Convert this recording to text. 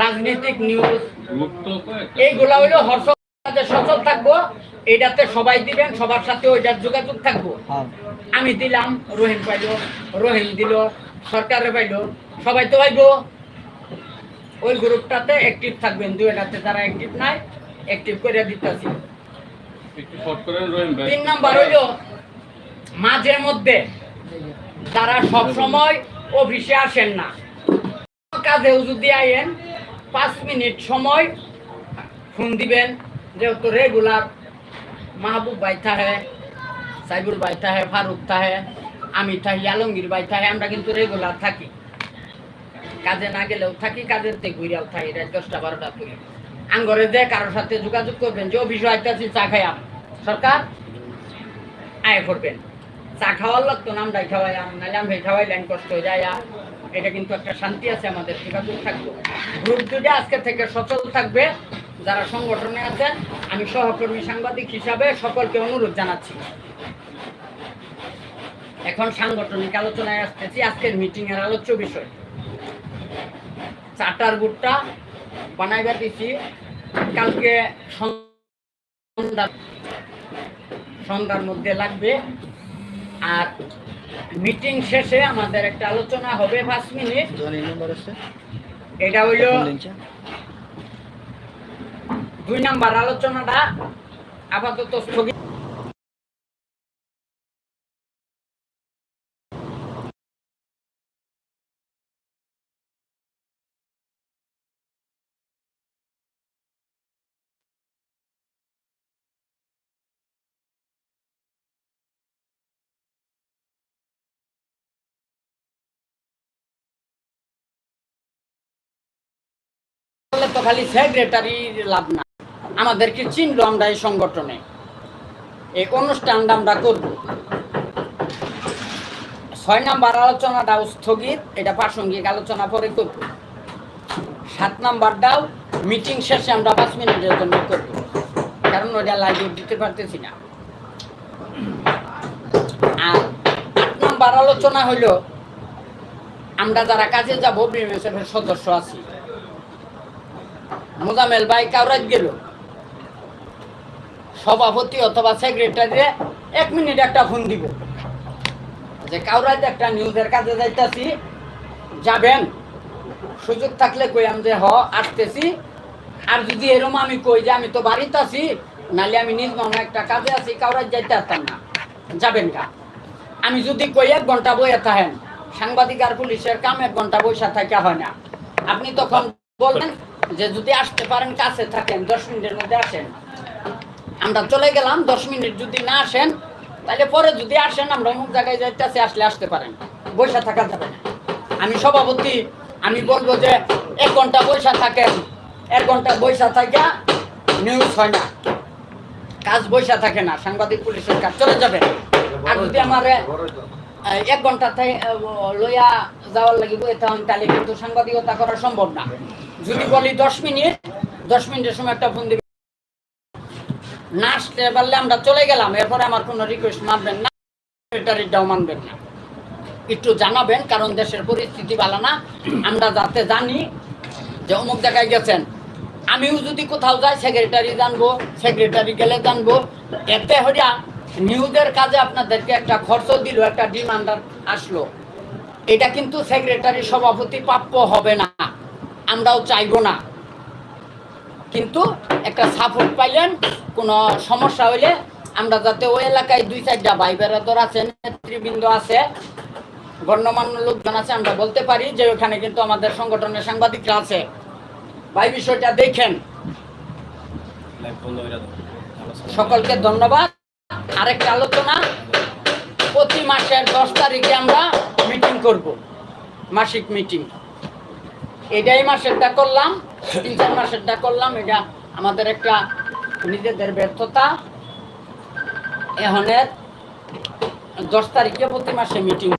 রাজনৈতিক নিউজ এইগুলা হইল হর্ষ সচল থাকব। এটাতে সবাই দিবেন সবার সাথে ওইটার যোগাযোগ থাকব। হ্যাঁ। আমি দিলাম রহিম পাইলো রহিম দিল সরকারে পাইলো সবাই তো পাইবো। ওই গ্রুপটাতে অ্যাক্টিভ থাকবেন দুইটাতে যারা অ্যাক্টিভ নাই অ্যাক্টিভ করে দিতেছি। তিন নাম্বার হইল মাঝে মধ্যে তারা সব সময় অফিসে আসেন না কাজেও যদি আইন পাঁচ মিনিট সময় ফোন দিবেন যেহেতু রেগুলার মাহবুব ভাই থাহে, সাইবুল ভাই থাহে, ফারুক থাহে আমি থাকি আলমগীর ভাই থাহে, আমরা কিন্তু রেগুলার থাকি। কাজে না গেলেও থাকি, কাজের থেকে ঘুরিয়াও থাকি, রাত দশটা, বারোটা করে আঙ্গরে যে কারোর সাথে যোগাযোগ করবেন, যে অফিসে আইতেছি, চা খাইয়াম। সরকার, আয় করবেন। চা খাওয়ার লাগতো নাম ডাই খাওয়াই নাইলাম ভাই খাওয়াই লাইন কষ্ট হয়ে যায় এটা কিন্তু একটা শান্তি আছে আমাদের, যোগাযোগ থাকব। গ্রুপ দুটো আজকে থেকে সচল থাকবে, যারা সংগঠনে আছেন আমি সহকর্মী সাংবাদিক হিসাবে সকলকে অনুরোধ জানাচ্ছি। এখন সাংগঠনিক আলোচনায় আসতেছি, আজকের মিটিং এর আলোচ্য বিষয়। চারটার বুটটা বানাইবার দিছি, কালকে সন্ধ্যা সন্ধ্যার মধ্যে লাগবে। আর মিটিং শেষে আমাদের একটা আলোচনা হবে পাঁচ মিনিট। এটা হইল দুই নাম্বার আলোচনাটা আপাতত স্থগিত তো খালি সেক্রেটারি লাভ না। আমাদেরকে চিনলো আমরা এই সংগঠনে। এই অনুষ্ঠানটা আমরা করব। ছয় নাম্বার আলোচনাটাও স্থগিত, এটা প্রাসঙ্গিক আলোচনা পরে করব। সাত নাম্বারটাও মিটিং শেষে আমরা পাঁচ মিনিটের জন্য করব। কারণ ওটা লাইভে দিতে পারতেছি না। আর আট নাম্বার আলোচনা হইল, আমরা যারা কাজে যাব বিএমএসএফ এর সদস্য আছি। মোজামেল ভাই কাউরাত গেল। সভাপতি অথবা সেক্রেটারি এক মিনিট একটা ফোন দিব। যে কাউরাত একটা নিউজের কাজে যাইতাছি, যাবেন? সুযোগ থাকলে কই আমি যে হ, আসতেছি। আর যদি এরম আমি কই যে আমি তো বাড়িতে আছি নালে আমি নিজ মামা একটা কাজে আছি, কাউরাত যাইতে পারতাম না। যাবেন কা? আমি যদি কই এক ঘণ্টা বইয়া থাকেন, সাংবাদিক আর পুলিশের কাম এক ঘণ্টা বৈশা থাকা হয় না। আপনি তখন বলবেন যে যদি আসতে পারেন, কাছে থাকেন, দশ মিনিটের মধ্যে আসেন। আমরা চলে গেলাম, দশ মিনিট যদি না আসেন, তাহলে পরে যদি আসেন, আমরা অমুক জায়গায় যাইতেছি, আসলে আসতে পারেন। বৈশা থাকা যাবে না। আমি সভাপতি, আমি বলব যে এক ঘণ্টা বৈশা থাকেন, এক ঘণ্টা বৈশা থাকা নিউজ হয় না। কাজ বৈশা থাকে না, সাংবাদিক পুলিশের কাজ, চলে যাবে। আর যদি আমার এক ঘণ্টা লইয়া যাওয়ার লাগিব তখন তাহলে কিন্তু সাংবাদিকতা করা সম্ভব না। যদি বলি দশ মিনিট, দশ মিনিটের সময় একটা ফোন দিবে। না আসতে পারলে আমরা চলে গেলাম, এরপরে আমার কোনো রিকোয়েস্ট মানবেন না সেক্রেটারিটাও মানবেন না। একটু জানাবেন, কারণ দেশের পরিস্থিতি ভালো না। আমরা যাতে জানি যে অমুক জায়গায় গেছেন। আমিও যদি কোথাও যাই সেক্রেটারি জানব সেক্রেটারি গেলে জানব। এতে হইয়া নিউজের কাজে আপনাদেরকে একটা খরচ দিল, একটা ডিমান্ডার আসলো। এটা কিন্তু সেক্রেটারি সভাপতি প্রাপ্য হবে না। আমরাও চাইব না। কিন্তু একটা সাপোর্ট পাইলেন, কোনো সমস্যা হইলে আমরা যাতে ওই এলাকায় দুই চারটা ভাই বেড়াদর আছে, নেতৃবৃন্দ আছে, গণ্যমান্য লোকজন আছে, আমরা বলতে পারি যে ওখানে কিন্তু আমাদের সংগঠনের সাংবাদিকরা আছে। ভাই, বিষয়টা দেখেন। সকলকে ধন্যবাদ। আরেকটা আলোচনা, প্রতি মাসের দশ তারিখে আমরা মিটিং করব, মাসিক মিটিং এটাই মাসেরটা করলাম, তিন চার মাসেরটা করলাম, এটা আমাদের একটা নিজেদের ব্যর্থতা। এখানে দশ তারিখে প্রতি মাসে মিটিং